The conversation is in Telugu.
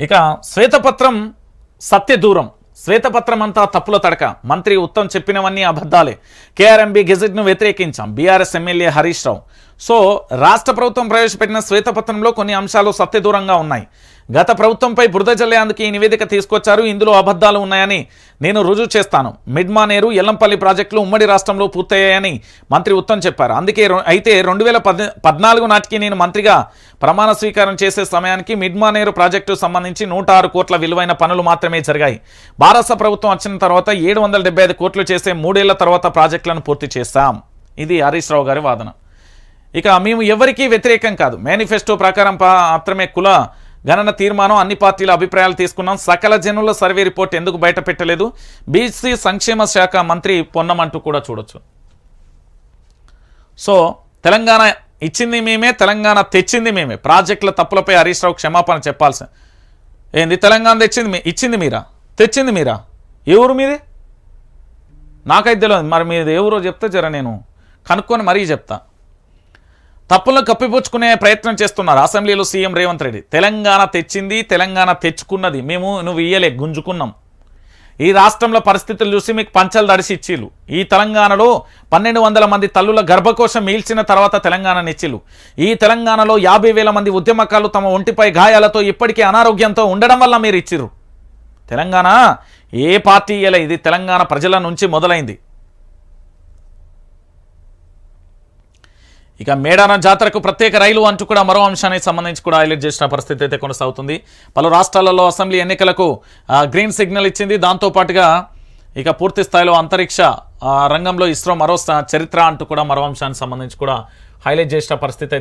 ఇక శ్వేతపత్రం సత్య దూరం శ్వేతపత్రం అంతా తప్పుల తడక. మంత్రి ఉత్తమ్ చెప్పినవన్నీ అబద్ధాలే. కేఆర్ఎంబి గెజెట్ను వ్యతిరేకించాం. B R S M L A Harish Rao. So రాష్ట్ర ప్రభుత్వం ప్రవేశపెట్టిన శ్వేతపత్రంలో కొన్ని అంశాలు సత్యదూరంగా ఉన్నాయి. గత ప్రభుత్వంపై బురద జల్లేందుకు ఈ నివేదిక తీసుకొచ్చారు. ఇందులో అబద్ధాలు ఉన్నాయని నేను రుజువు చేస్తాను. మిడ్మానేరు ఎల్లంపల్లి ప్రాజెక్టులు ఉమ్మడి రాష్ట్రంలో పూర్తయ్యాయని మంత్రి ఉత్తమ్ చెప్పారు. అందుకే అయితే రెండు వేల పద్నాలుగు నాటికి నేను మంత్రిగా ప్రమాణ స్వీకారం చేసే సమయానికి మిడ్మానేరు ప్రాజెక్టు సంబంధించి నూట ఆరు కోట్ల విలువైన పనులు మాత్రమే జరిగాయి. భారత ప్రభుత్వం వచ్చిన తర్వాత ఏడు వందల ఐదు కోట్లు చేసే మూడేళ్ళ తర్వాత ప్రాజెక్టులను పూర్తి చేస్తాం ఇది హరీష్ రావు గారి వాదన. ఇక మేము ఎవరికీ వ్యతిరేకం కాదు. మేనిఫెస్టో ప్రకారం మాత్రమే కుల గణన తీర్మానం అన్ని పార్టీల అభిప్రాయాలు తీసుకున్నాం. సకల జనుల సర్వే రిపోర్ట్ ఎందుకు బయట పెట్టలేదు? బీసీ సంక్షేమ శాఖ మంత్రి పొన్నం అంటూ కూడా చూడొచ్చు. సో తెలంగాణ ఇచ్చింది మేమే తెలంగాణ తెచ్చింది మేమే. ప్రాజెక్టుల తప్పులపై హరీష్ రావు క్షమాపణ చెప్పాల్సి ఏంది? తెలంగాణ తెచ్చింది మీ ఇచ్చింది మీరా? తెచ్చింది మీరా? ఏ ఊరు మీది? నాకైతే తెలియదు మరి మీది ఏ ఊరో చెప్తే జర నేను కనుక్కొని మరీ చెప్తా. తప్పులను కప్పిపుచ్చుకునే ప్రయత్నం చేస్తున్నారు అసెంబ్లీలో సీఎం రేవంత్ రెడ్డి. తెలంగాణ తెచ్చింది తెలంగాణ తెచ్చుకున్నది. మేము నువ్వు ఇయ్యలే గుంజుకున్నాం. ఈ రాష్ట్రంలో పరిస్థితులు చూసి మీకు పంచలు దడిసి ఇచ్చిళ్ళు ఈ తెలంగాణలో పన్నెండు వందల మంది తల్లుల గర్భకోశం మీల్చిన తర్వాత తెలంగాణ ఇచ్చిళ్ళు ఈ తెలంగాణలో యాభై వేల మంది ఉద్యమకాలు తమ ఒంటిపై గాయాలతో ఇప్పటికీ అనారోగ్యంతో ఉండడం వల్ల మీరు ఇచ్చిర్రు. తెలంగాణ ఏ పార్టీ ఇయ్యలే? ఇది తెలంగాణ ప్రజల నుంచి మొదలైంది. ఇక మేడారం జాతరకు ప్రత్యేక రైలు అంటూ కూడా మరో అంశానికి సంబంధించి కూడా హైలైట్ చేసిన పరిస్థితి అయితే కొనసాగుతుంది. పలు రాష్ట్రాలలో అసెంబ్లీ ఎన్నికలకు గ్రీన్ సిగ్నల్ ఇచ్చింది. దాంతోపాటుగా ఇక పూర్తి స్థాయిలో అంతరిక్ష రంగంలో ఇస్రో మరో చరిత్ర అంటూ కూడా మరో అంశానికి సంబంధించి కూడా హైలైట్ చేసిన పరిస్థితి అయితే